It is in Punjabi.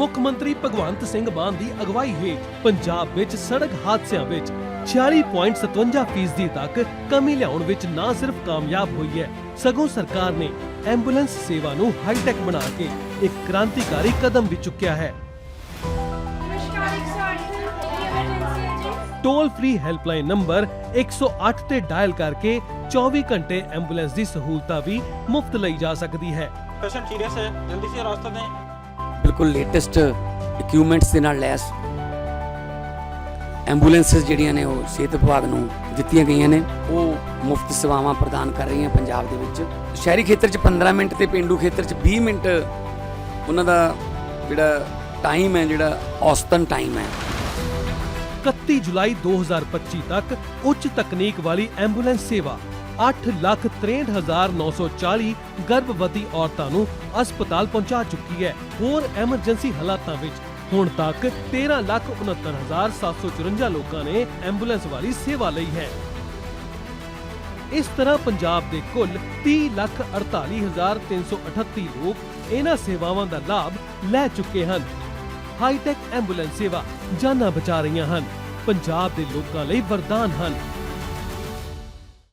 ਮੁੱਖ ਮੰਤਰੀ ਭਗਵੰਤ ਸਿੰਘ ਮਾਨ ਦੀ ਅਗਵਾਈ ਹੇਠ ਪੰਜਾਬ ਵਿੱਚ ਸੜਕ ਹਾਦਸਿਆਂ ਵਿੱਚ 46.57% ਤੱਕ ਕਮੀ ਲਿਆਉਣ ਵਿੱਚ ਨਾ ਸਿਰਫ ਕਾਮਯਾਬ ਹੋਈ ਹੈ ਸਗੋਂ ਸਰਕਾਰ ਨੇ ਐਂਬੂਲੈਂਸ ਸੇਵਾ ਨੂੰ ਹਾਈਟੈਕ ਬਣਾ ਕੇ ਇੱਕ ਕ੍ਰਾਂਤੀਕਾਰੀ ਕਦਮ ਵੀ ਚੁੱਕਿਆ ਹੈ। ਟੋਲ ਫ੍ਰੀ ਹੈਲਪਲਾਈਨ ਨੰਬਰ 108 ਤੇ ਡਾਇਲ ਕਰਕੇ 24 ਘੰਟੇ ਐਂਬੂਲੈਂਸ ਦੀ ਸਹੂਲਤ ਵੀ ਮੁਫਤ ਲਈ ਜਾ ਸਕਦੀ ਹੈ। ਪੇਸ਼ੈਂਟ ਸੀਰੀਅਸ ਹੈ? ਜਲਦੀ ਸੇ ਰਾਸਤਾ ਦੇਂ ਬਿਲਕੁਲ ਲੇਟੈਸਟ ਇਕਵਿਪਮੈਂਟਸ ਦੇ ਨਾਲ ਲੈਸ ਐਂਬੂਲੈਂਸਸ ਜਿਹੜੀਆਂ ਨੇ ਉਹ ਸਿਹਤ ਵਿਭਾਗ ਨੂੰ ਦਿੱਤੀਆਂ ਗਈਆਂ ਨੇ। ਉਹ ਮੁਫਤ ਸੇਵਾਵਾਂ ਪ੍ਰਦਾਨ ਕਰ ਰਹੀਆਂ ਪੰਜਾਬ ਦੇ ਵਿੱਚ। ਸ਼ਹਿਰੀ ਖੇਤਰ 'ਚ 15 ਮਿੰਟ ਤੇ ਪਿੰਡੂ ਖੇਤਰ 'ਚ 20 ਮਿੰਟ ਉਹਨਾਂ ਦਾ ਜਿਹੜਾ ਟਾਈਮ ਹੈ, ਜਿਹੜਾ ਔਸਤਨ ਟਾਈਮ ਹੈ। 31 ਜੁਲਾਈ 2025 ਤੱਕ ਉੱਚ ਤਕਨੀਕ ਵਾਲੀ ਐਂਬੂਲੈਂਸ ਸੇਵਾ 863940 ਗਰਭਵਤੀ ਔਰਤਾਂ ਨੂੰ ਹਸਪਤਾਲ ਪਹੁੰਚਾ ਚੁੱਕੀ ਹੈ। ਹੋਰ ਐਮਰਜੈਂਸੀ ਹਾਲਾਤਾਂ ਵਿੱਚ ਹੁਣ ਤੱਕ 13,69,754 ਲੋਕਾਂ ਨੇ ਐਂਬੂਲੈਂਸ ਵਾਲੀ ਸੇਵਾ ਲਈ ਹੈ। ਇਸ ਤਰ੍ਹਾਂ ਪੰਜਾਬ ਦੇ ਕੁੱਲ 30,48,338 ਲੋਕ ਇਹਨਾਂ ਸੇਵਾਵਾਂ ਦਾ ਲਾਭ ਲੈ ਚੁੱਕੇ ਹਨ। ਹਾਈਟੈਕ ਐਂਬੂਲੈਂਸ ਸੇਵਾ ਜਾਨਾਂ ਬਚਾ ਰਹੀਆਂ ਹਨ। ਪੰਜਾਬ ਦੇ ਲੋਕਾਂ ਲਈ ਵਰਦਾਨ ਹਨ।